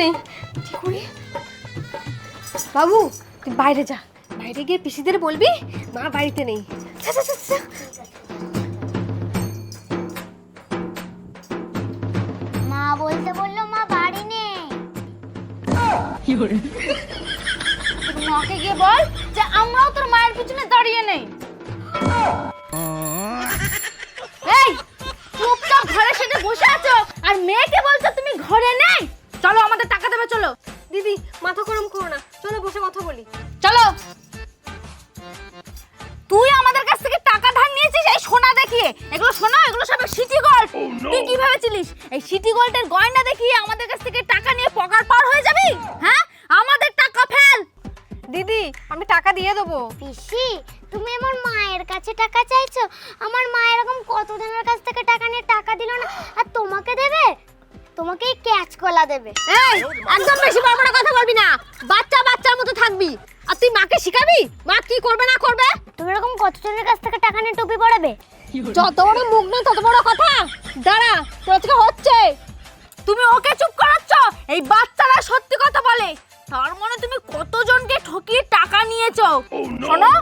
নেই কি করে? বাবু তুই বাইরে যা। বাইরে গিয়ে পিসিদের বলবি মা বাড়িতে নেই। মা বলতে বলল মা বাড়ি নেই। মাকে গিয়ে বল যে আমরাও তোর মায়ের পিছনে দাঁড়িয়ে নেই। এই চুপচাপ ঘরে সেটে বসে আছো। আর মেয়েকে বলছো তুমি ঘরে নেই? মাথা গরম করো না। চলো বসে কথা বলি। চলো। তুই আমাদের কাছ থেকে টাকা ধার নিয়েছিস এই সোনা দেখিয়ে। এগুলো সোনা এগুলো সব সিটি গোল্ড। তুই কি ভেবেছিলিস এই সিটি গোল্ডের গয়না দেখিয়ে আমাদের কাছ থেকে টাকা নিয়ে পকার পার হয়ে যাবি? হ্যাঁ? আমাদের টাকা ফেল। দিদি আমি টাকা দিয়ে দেবো। পিসি তুমি আমার মায়ের কাছে টাকা চাইছো? আমার মা এরকম কতজনের কাছ থেকে টাকা নিয়ে টাকা দিল না? তোমাকেই ক্যাচ কলা দেবে। এই একদম বেশি বড় বড় কথা বলবি না। বাচ্চা বাচ্চার মতো থাকবি। আর তুই মাকে শিখাবি? মা কি করবে না করবে? তুমি এরকম কতজনের কাছ থেকে টাকা নিয়ে টুপি পড়াবে? যত বড় মুখ নেই তত বড় কথা। দাঁড়া তোর আজকে হচ্ছে। তুমি ওকে চুপ করাচ্ছ? এই বাচ্চারা সত্যি কথা বলে। তার মনে তুমি কতজনকে ঠকিয়ে টাকা নিয়েছো? শোনো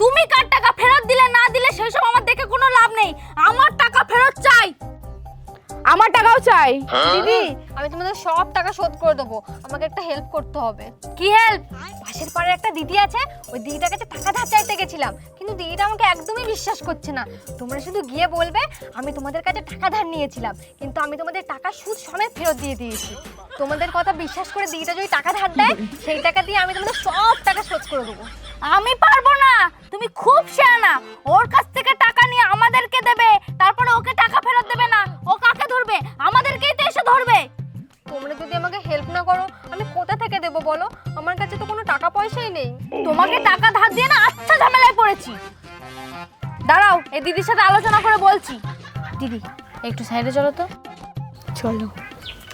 তুমি কার টাকা ফেরত দিলে না দিলে সেসব আমার দেখে কোনো লাভ নেই। আমার টাকা ফেরত চাই। আমার টাকাও চাই। দিদি আমি তোমাদের সব টাকা শোধ করে দেবো। আমাকে একটা হেল্প করতে হবে। কি হেল্প পাশের পাড়ার একটা দিদি আছে ওই দিদিটার কাছে টাকা ধার চাইতে গেছিলাম। কিন্তু দিদিটা আমাকে একদমই বিশ্বাস করছে না। তোমরা শুধু গিয়ে বলবে আমি তোমাদের কাছে টাকা ধার নিয়েছিলাম। কিন্তু আমি তোমাদের টাকা সুদ সমেত ফেরত দিয়ে দিয়েছি। তোমাদের কথা বিশ্বাস করে দিদিটা যদি টাকা ধার দেয় সেই টাকা দিয়ে আমি তোমাদের সব টাকা শোধ করে দেবো। আমি পারব না। তুমি খুব শেয়ানা। ওর কাছ থেকে টাকা নিয়ে আমাদেরকে দেবে। তারপরে ওকে টাকা ফেরত দেবে না। ও কাকে ধরবে? আমাদেরকেই তো এসে ধরবে। তোমরা যদি আমাকে হেল্প না করো আমি কোথা থেকে দেবো বলো? আমার কাছে তো কোনো টাকা পয়সাই নেই। তোমাকে টাকা ধার দিয়ে না আচ্ছা ঝামেলায় পড়েছি। দাঁড়াও এই দিদির সাথে আলোচনা করে বলছি। দিদি একটু সাইডে চলো তো। চলো।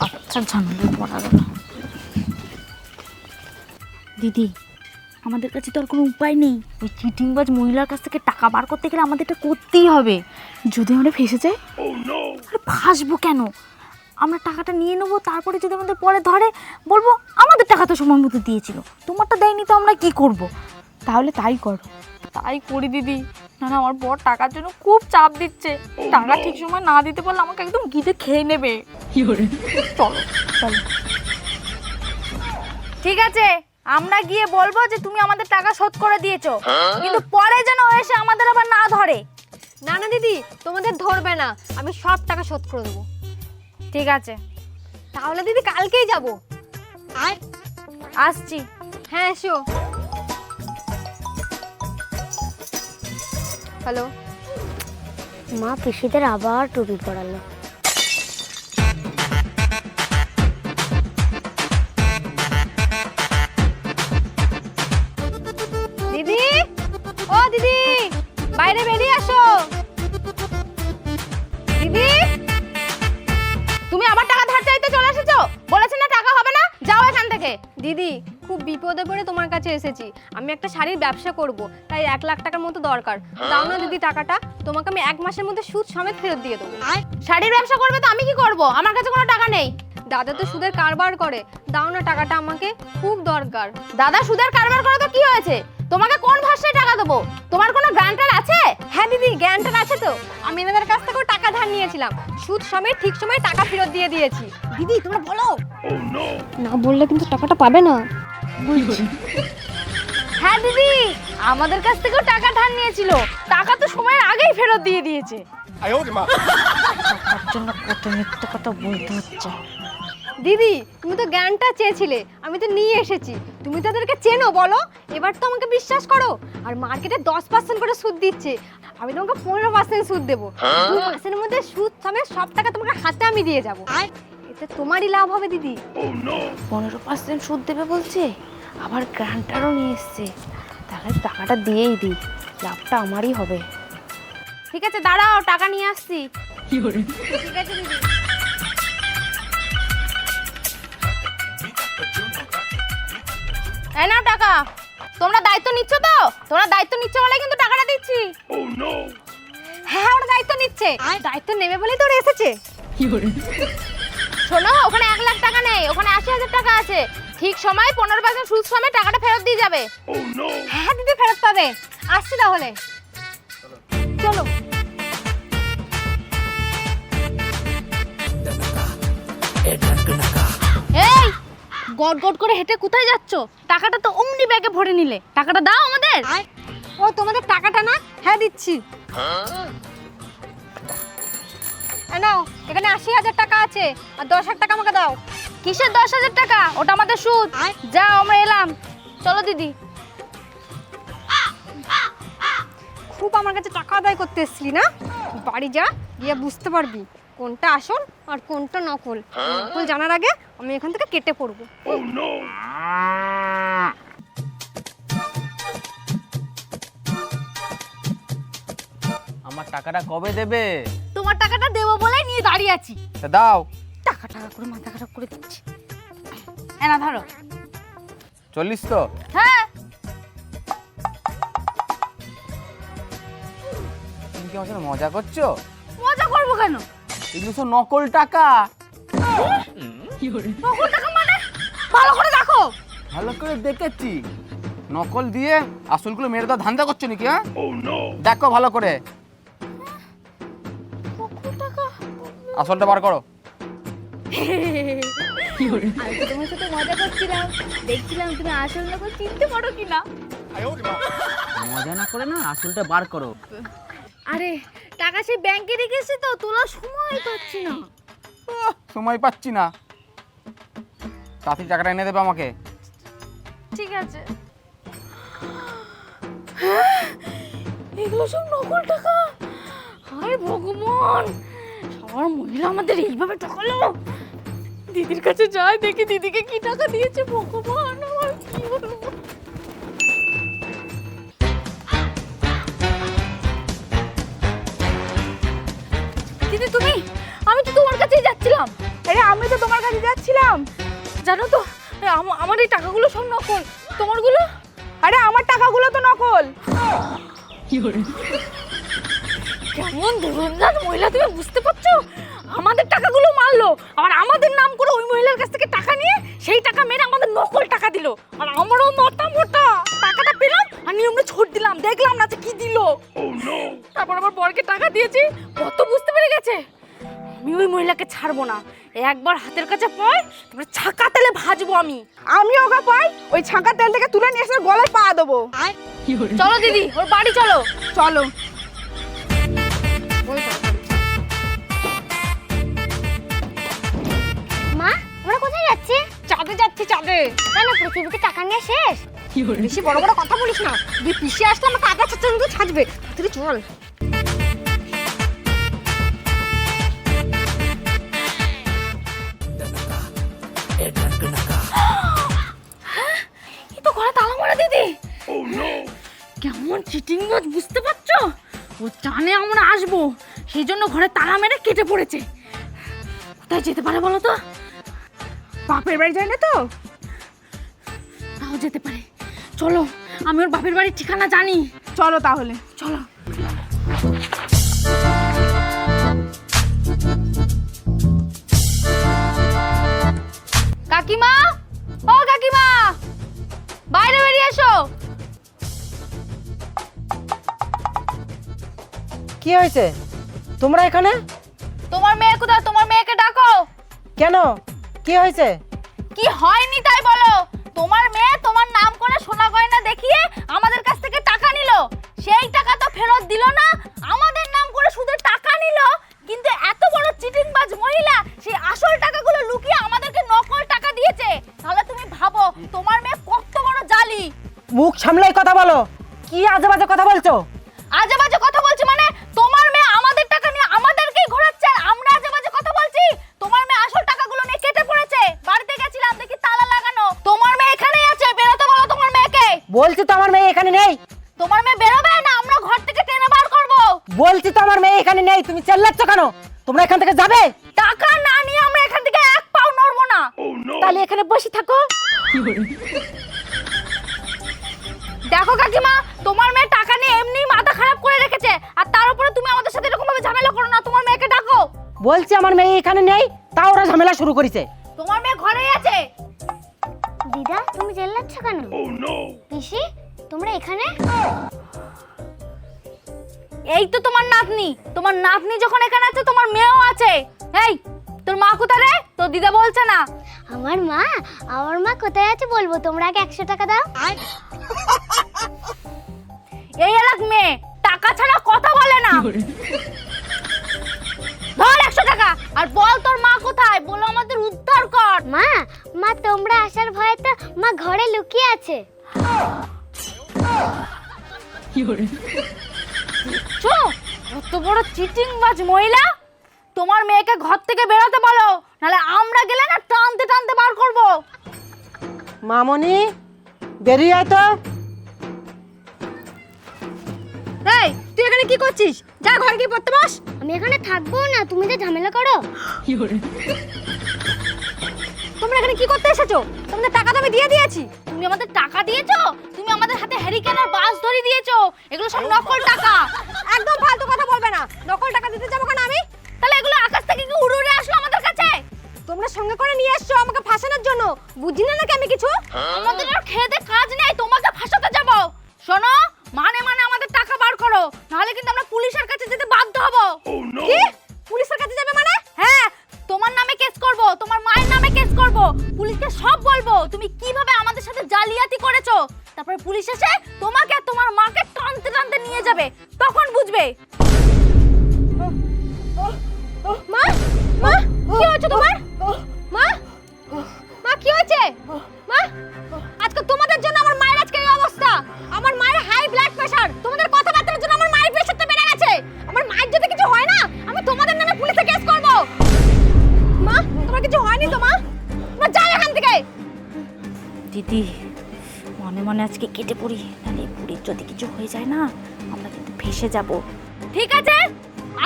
আচ্ছা ঝামেলায় পড়া গেল দিদি আমাদের কাছে তো আর কোনো উপায় নেই। ওই চিটিংবাজ মহিলার কাছ থেকে টাকা বার করতে গেলে আমাদের এটা করতেই হবে। যদি আমরা ফেসে যাই আরে ফাঁসবো কেন? আমরা টাকাটা নিয়ে নেব তারপরে যদি আমাদের পরে ধরে বলব আমাদের টাকা তো সময় মতো দিয়েছিল তোমারটা দেয়নি তো আমরা কি করব? তাহলে তাই করো। তাই করি দিদি। না না আমার বর টাকার জন্য খুব চাপ দিচ্ছে। টাকা ঠিক সময় না দিতে পারলে আমাকে একদম গিতে খেয়ে নেবে। চলো চলো। ঠিক আছে। আমরা গিয়ে বলব যে তুমি আমাদের টাকা শোধ করে দিয়েছ। কিন্তু পরে যেন ও এসে আমাদের আবার না ধরে। না না দিদি তোমাদের ধরবে না। আমি সব টাকা শোধ করে দেবো। ঠিক আছে। তাহলে দিদি কালকেই যাব। আসছি। হ্যাঁ এসো। হ্যালো। মা পিসিদের আবার টুপি পড়ালো বিপদে পড়ে তোমার কাছে এসেছি। আমি একটা শাড়ির ব্যবসা করব তাই এক লাখ টাকার মতো দরকার। দাও না দিদি টাকাটা তোমাকে আমি এক মাসের মধ্যে সুদ সমেত ফেরত দিয়ে দেবো। শাড়ির ব্যবসা করবে তো আমি কি করব? আমার কাছে কোনো টাকা নেই। দাদা তো সুদের কারবার করে। দাও না টাকাটা আমাকে খুব দরকার। দাদা সুদের কারবার করে তো কি হয়েছে? তোমাকে কোন ভাষায় টাকা দেবো? তোমার কোনো গ্রান্টার আছে? হ্যাঁ দিদি জ্ঞানটা আছে তো। আমি এনাদের কাছ থেকেও টাকা ধার নিয়েছিলাম। সুদ সমেত ঠিক সময় টাকা ফেরত দিয়ে দিয়েছি। দিদি তোমরা বলো। না বললে কিন্তু টাকাটা পাবে না। বুঝছি হ্যাঁ দিদি আমাদের কাছ থেকেও টাকা ধার নিয়েছিল। টাকা তো সময়ের আগেই ফেরত দিয়ে দিয়েছে। তার জন্য কত মিথ্যে কথা বলতে হচ্ছে। দিদি তুমি তো জ্ঞানটা চেয়েছিলে আমি তো নিয়ে এসেছি। তুমি তাদেরকে চেনো বলো। এবার তো আমাকে বিশ্বাস করো। আর মার্কেটে দশ পার্সেন্ট করে সুদ দিচ্ছে। আমি তোমাকে পনেরো পার্সেন্ট সুদ দেবো। দু মাসের মধ্যে সুদ সমেত সব টাকা তোমাকে হাতে আমি দিয়ে যাব। এতে তোমারই লাভ হবে দিদি। পনেরো পার্সেন্ট সুদ দেবে বলছে আবার গ্রান্টারও নিয়ে এসছে। তাহলে টাকাটা দিয়েই দিই লাভটা আমারই হবে। ঠিক আছে দাঁড়াও টাকা নিয়ে আসছি। ঠিক আছে দিদি। এই নাও টাকা। তোমরা দায়িত্ব নিচ্ছ তো? তোমরা দায়িত্ব নিচ্ছ বলে কিন্তু টাকাটা দিচ্ছি। হ্যাঁ ওরা দায়িত্ব নিচ্ছে। দায়িত্ব নেবে বলেই তো ওরা এসেছে। শোনো ওখানে এক লাখ টাকা নেই ওখানে আশি হাজার টাকা আছে। ঠিক সময় পনেরো পার্সেন্ট সুদ সময় টাকাটা ফেরত দিয়ে যাবে। হ্যাঁ দিদি ফেরত পাবে। আসছি তাহলে। চলো। এই গট গট করে হেঁটে কোথায় যাচ্ছ? টাকাটা তো অমনি ব্যাগে ভরে নিলে। টাকাটা দাও আমাদের। ও তোমাদের টাকাটা না? হ্যাঁ দিচ্ছি। নাও, এখানে আশি হাজার টাকা আছে, আর দশ হাজার টাকা আমাকে দাও। কিসের দশ হাজার টাকা? ওটা আমাদের সুদ। যাও, আমরা এলাম। চলো দিদি। খুব আমার কাছে টাকা আদায় করতে এসছিলি না? বাড়ি যা, গিয়ে বুঝতে পারবি কোনটা আসল আর কোনটা নকল। নকল জানার আগে আমি এখান থেকে কেটে পড়ব। আমার টাকাটা কবে দেবে? তোমার টাকাটা দেবো বলে নিয়ে দাঁড়িয়ে আছি। তা দাও। টাকা টাকা করে মাথা খারাপ করে দিচ্ছি। এনা ধরো। চল্লিশ তো? হ্যাঁ। তুমি কি আমার সাথে মজা করছ? মজা করব কেন? এগুলো সব নকল টাকা। নকল টাকা মানে? ভালো করে দেখো। ভালো করে দেখেছি। নকল দিয়ে আসলগুলো মেরে দাও ধান্দা করছ নাকি হ্যাঁ? দেখো ভালো করে। আসলটা বার করো। আমি তো তোমার সাথে মজা করছিলাম দেখছিলাম তুমি আসল চিনতে পারো কিনা মজা না করে না আসলটা বার করো। আরে টাকা সে ব্যাংকে রেখেছি তো তোলার সময় পাচ্ছি না। সময় পাচ্ছি না। তাড়াতাড়ি টাকাটা এনে দেবে আমাকে। ঠিক আছে। এগুলো সব নকল টাকা? হায় ভগবান! সবার মহিলা আমাদের এইভাবে ঠকালো? দিদির কাছে যাই দেখি দিদিকে কি টাকা দিয়েছে ভগবান আমার কি হলো? দিদি তুমি? আমি তো তোমার কাছেই যাচ্ছিলাম। আরে আমি তো তোমার কাছে যাচ্ছিলাম। জানো তো এ, আম- আমার এই টাকাগুলো সব নকল। তোমারগুলো? আরে আমার টাকাগুলো তো নকল। কেমন দুরন্দাজ মহিলা তুমি বুঝতে পারছ? আমাদের টাকাগুলো মারলো। আর আমাদের নাম করে ওই মহিলার কাছ থেকে টাকা নিয়ে সেই টাকা মেরে আমাদের নকল টাকা দিল। আর আমারও মোটা মোটা। টাকাটা পেলাম আর নিয়মে ছোট দিলাম। দেখলাম না যে কি দিল। তারপর আমার বরকে টাকা দিয়েছি। কত বুঝতে পেরে গেছে? আমি ওই মহিলাকে ছাড়বো না। একবার হাতের কাছে পাই তারপরে ছাকা তেলে ভাজবো আমি। আমি ওকে পাই ওই ছাঁকা তেল থেকে তুলে নিয়ে এসে গলায় পা দেবো। চলো দিদি ওর বাড়ি চলো। চলো। চাঁদে যাচ্ছি চাঁদে। কেন পৃথিবীতে টাকা নিয়ে শেষ। কি বেশি বড় বড় কথা বলিস না। তুই পিছিয়ে আসলে আমাকে আগে ছাড়তে ছাড়বে তুই চল। এই ঘরে তালা মারা দিদি। কেমন চিটিং বাজ বুঝতে পারছ? ও জানে আমরা আসব। সেই জন্য ঘরে তালা মেরে কেটে পড়েছে। কোথায় যেতে পারে বলো তো? বাপের বাড়ি যায় না তো? তাও যেতে পারে। চলো আমি ওর বাপের বাড়ির ঠিকানা জানি। চলো তাহলে। চলো। কাকিমা? ও কাকিমা! বাইরে বেরিয়ে এসো। কি হয়েছে? তোমরা এখানে? তোমার মেয়ে কোথায়? তোমার মেয়েকে ডাকো। কেন? কি হয়েছে? কি হয়নি তাই বলো। তোমার মেয়ে তোমার নাম করে সোনা গয়না দেখিয়ে আমাদের কাছ থেকে টাকা নিল। সেই টাকা তো ফেরত দিল না। আমাদের নাম করে শুধু টাকা নিল। কিন্তু এত বড় চিটিংবাজ মহিলা সেই আসল টাকাগুলো লুকিয়ে আমাদেরকে নকল টাকা দিয়েছে। তাহলে তুমি ভাবো তোমার মেয়ে কত বড় জালি। মুখ সামলাই কথা বলো। কি আজে বাজে কথা বলছো? আজে বাজে কথা বলছি তো আমার মেয়ে এখানে নেই। তোমার মেয়ে বেরোবে না? আমরা ঘর থেকে টেনে বার করব। বলছি তো আমার মেয়ে এখানে নেই। তুমি চেল্লাচ্ছ কেন? তোমরা এখান থেকে যাবে? টাকা না নিয়ে আমরা এখান থেকে এক পাও নড়বো না। তাহলে এখানে বসে থাকো। দেখো কাকিমা তোমার মেয়ে টাকা নিয়ে এমনি মাথা খারাপ করে রেখেছে। আর তার উপরে তুমি আমাদের সাথে এরকম ভাবে ঝামেলা করো না। তোমার মেয়েকে ডাকো। বলছি আমার মেয়ে এখানে নেই তাও ওরা ঝামেলা শুরু করেছে। কেন? পিসি তোমরা এখানে? এই তো তোমার নাতনি। তোমার নাতনি যখন এখানে আছে তোমার মেয়েও আছে। এই তোর মা কোথায় রে? তোর দিদা বলছে না। আমার মা? আমার মা কোথায় আছে বলব? তোমরা আগে একশো টাকা দাও। এই এলাক মেয়ে টাকা ছাড়া কথা বলে না। ধর টাকা। আর বল তোর মা কোথায়? বলো আমাদের উদ্ধার কর। মা মা তোমরা আসার ভয়ে তো মা ঘরে লুকিয়ে আছে। চো কত বড় চিটিং বাজ মহিলা। তোমার মেয়েকে ঘর থেকে বেরোতে বলো নাহলে আমরা গেলে না টানতে টানতে বার করব। মামনি বেরিয়ে আয় তো? এখানে কি করছিস? যা ঘরে গিয়ে পড়তে বস। আমি এখানে থাকব না তুমি যে ঝামেলা করো। তোমরা এখানে কি করতে এসেছ? তোমাদের টাকা তো আমি দিয়ে দিয়েছি। তুমি আমাদের টাকা দিয়েছ? তুমি আমাদের হাতে হ্যারিকেন আর বাস ধরে দিয়েছ। এগুলো সব নকল টাকা। একদম ফালতু কথা বলবে না। নকল টাকা দিতে যাব কেন আমি? তাহলে এগুলো আকাশ থেকে কি উড়ে উড়ে আসলো আমাদের কাছে? তোমরা সঙ্গে করে নিয়ে এসছো আমাকে ফাঁসানোর জন্য। বুঝি না নাকি আমি কিছু? আমাদের আর খেতে কাজ নেই তোমাকে ফাঁসাতে যাব। শোনো নাহলে কিন্তু আমরা পুলিশের কাছে যেতে বাধ্য হব। কি? পুলিশের কাছে যাবে মানে? হ্যাঁ তোমার নামে কেস করব তোমার মায়ের নামে কেস করব পুলিশকে সব বলব। তুমি কীভাবে আমাদের সাথে জালিয়াতি করেছ? তারপরে পুলিশ এসে কেটে পড়ি নাহলে পুরীর যদি কিছু হয়ে যায় না আমরা কিন্তু ভেসে যাব। ঠিক আছে?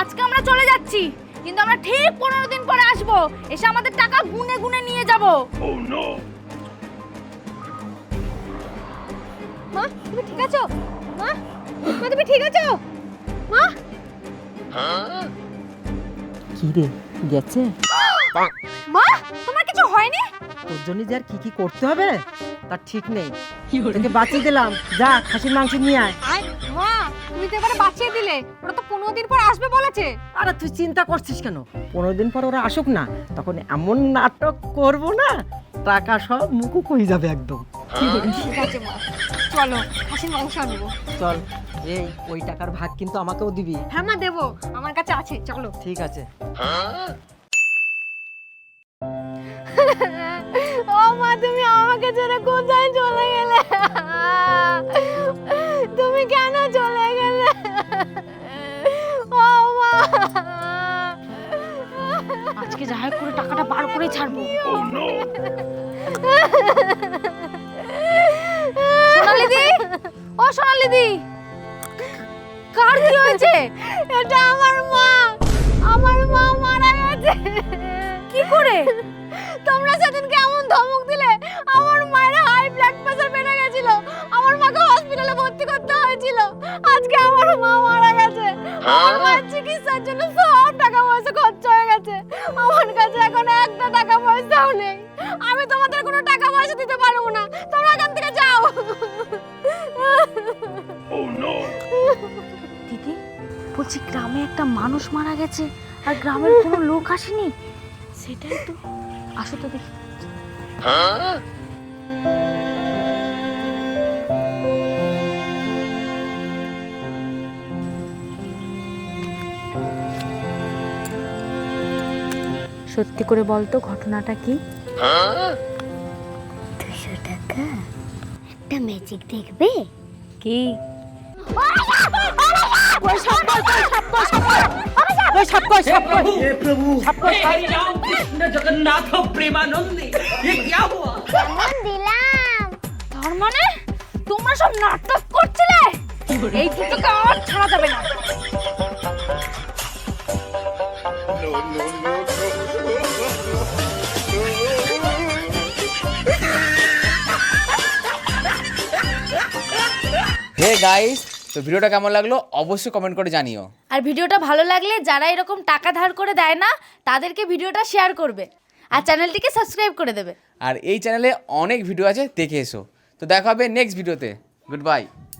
আজকে আমরা চলে যাচ্ছি কিন্তু আমরা ঠিক পনেরো দিন পরে আসব। এসে আমাদের টাকা গুনে গুনে নিয়ে যাব। মা তুমি ঠিক আছো? মা মা তুমি ঠিক আছো? মা! কি রে গেছে? মা তোমার কিছু হয়নি? তোর জন্য যে আর কি কি করতে হবে তার ঠিক নেই। তোকে বাঁচিয়ে দিলাম। যা খাসির মাংস নিয়ে আয়। আয় মা তুমি তো এবারে বাঁচিয়ে দিলে। ওরা তো পনেরো দিন পর আসবে বলেছে। আরে তুই চিন্তা করছিস কেন? পনেরো দিন পর ওরা আসুক না তখন এমন নাটক করব না টাকা সব মুকুক হয়ে যাবে একদম। ঠিক আছে মা। চলো খাসির মাংস আনব। চল এই ওই টাকার ভাগ কিন্তু আমাকেও দিবি। হ্যাঁ মা দেবো। আমার কাছে আছে চলো। ঠিক আছে। ও মা তুমি আমাকে ছেড়ে কোথায় চলে গেলে? তুমি কেন চলে গেলে? ও মা। আজকে যা হোক করে টাকাটা বার করে ছাড়বো। সোনালি দি ও সোনালি দি কার কি হয়েছে? এটা আমার মা। আমার মা মারা গেছে। কি করে? তোমরা সেদিন কেমন ধমক দিলে আমার মায়ের হাই ব্লাড প্রেশার বেড়ে গেছিল। আমার মাকে হসপিটালে ভর্তি করতে হয়েছিল। আজকে আমার মা মারা গেছে। আমার মায়ের চিকিৎসার জন্য সব টাকা পয়সা খরচ হয়ে গেছে। আমার কাছে এখন একটা টাকা পয়সাও নেই। আমি তোমাদের কোনো টাকা পয়সা দিতে পারব না। তোমরা এখান থেকে যাও। দিদি বলছি গ্রামে একটা মানুষ মারা গেছে আর গ্রামের কোনো লোক আসেনি? সেটাই তো। আসো তো দেখি। সত্যি করে বলতো ঘটনাটা কি? দুশো টাকা। একটা ম্যাজিক দেখবে? কি? ওই সাপ কই, ওই সাপ কই, সাপ কই। हे प्रभु সাপ কই, সাপ। हे राम कृष्ण जगन्नाथ प्रेमानंद ये क्या हुआ কেমন দিলাম তার মানে তোমরা সব নাটক করছিলে এই দুটোকে আর ছাড়া যাবে না হে গাইস তো ভিডিওটা কেমন লাগল অবশ্যই কমেন্ট করে জানিও। আর ভিডিওটা ভালো লাগলে যারা এরকম টাকা ধার করে দেয় না তাদেরকে ভিডিওটা শেয়ার করবে। আর চ্যানেলটিকে সাবস্ক্রাইব করে দেবে। আর এই চ্যানেলে অনেক ভিডিও আছে দেখে এসো। তো দেখা হবে নেক্সট ভিডিওতে গুড বাই